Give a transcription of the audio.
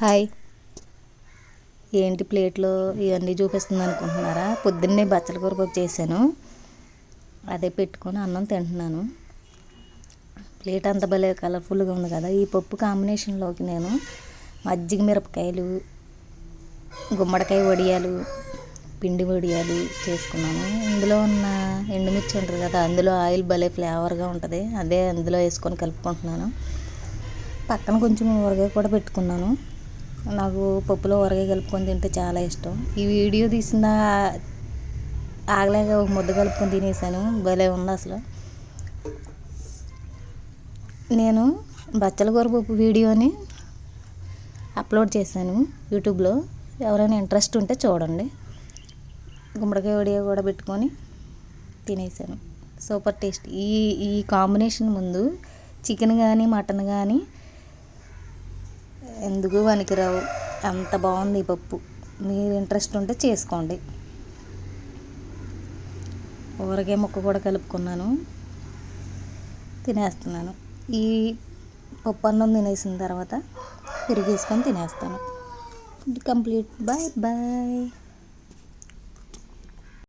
Hi. ఏంటి ప్లేట్లో ఇవన్నీ చూపిస్తుంది అనుకుంటున్నారా? పొద్దున్నే బచ్చల కూర పప్పు చేశాను. అదే పెట్టుకొని అన్నం తింటున్నాను. ప్లేట్ అంత భలే కలర్ఫుల్గా ఉంది కదా. ఈ పప్పు కాంబినేషన్లోకి నేను మజ్జిగ మిరపకాయలు గుమ్మడికాయ వడియాలు పిండి వడియాలు చేసుకున్నాను. ఇందులో ఉన్న ఎండుమిర్చి ఉంటుంది కదా అందులో ఆయిల్ భలే ఫ్లేవర్గా ఉంటుంది. అదే అందులో వేసుకొని కలుపుకుంటున్నాను. పక్కన కొంచెం ఊరగాయ కూడా పెట్టుకున్నాను. నాకు పప్పులో ఊరగాయ కలుపుకొని తింటే చాలా ఇష్టం. ఈ వీడియో తీసిన ఆగలేక ఒక ముద్ద కలుపుకొని తినేసాను. భలే ఉంది అసలు. నేను బచ్చల కూర వీడియోని అప్లోడ్ చేశాను యూట్యూబ్లో. ఎవరైనా ఇంట్రెస్ట్ ఉంటే చూడండి. గుమ్మడికాయ వీడియో కూడా పెట్టుకొని తినేసాను. Super taste. ఈ ఈ కాంబినేషన్ ముందు చికెన్ కానీ మటన్ కానీ ఎందుకు పనికిరావు అంత బాగుంది ఈ పప్పు. మీరు ఇంట్రెస్ట్ ఉంటే చేసుకోండి. ఊరగే ముక్క కూడా కలుపుకున్నాను. తినేస్తున్నాను. ఈ పప్పు అన్నం తినేసిన తర్వాత పెరిగేసుకొని తినేస్తాను. కంప్లీట్. Bye bye.